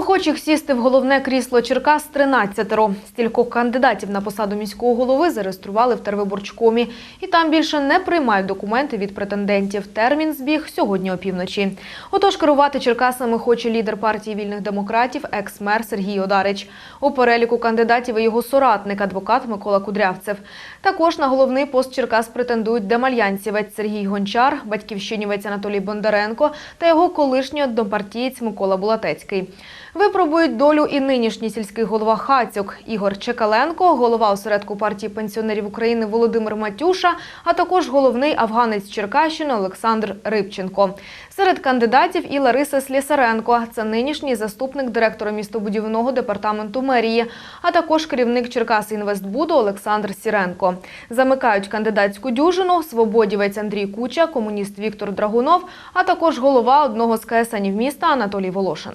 Охочих сісти в головне крісло Черкас 13 Стількох кандидатів на посаду міського голови зареєстрували в тервиборчкомі. І там більше не приймають документи від претендентів. Термін збіг сьогодні опівночі. Отож, керувати Черкасами хоче лідер партії вільних демократів, екс-мер Сергій Одарич. У переліку кандидатів і його соратник, адвокат Микола Кудрявцев. Також на головний пост Черкас претендують демальянцівець Сергій Гончар, батьківщинівець Анатолій Бондаренко та його колишній однопартієць Микола Булатецький. Випробують долю і нинішній сільський голова Хацьок Ігор Чекаленко, голова осередку партії пенсіонерів України Володимир Матюша, а також головний афганець Черкащини Олександр Рибченко. Серед кандидатів і Лариса Слісаренко. Це нинішній заступник директора містобудівного департаменту мерії, а також керівник Черкас Інвестбуду Олександр Сіренко. Замикають кандидатську дюжину свободівець Андрій Куча, комуніст Віктор Драгунов, а також голова одного з КСНів міста Анатолій Волошин.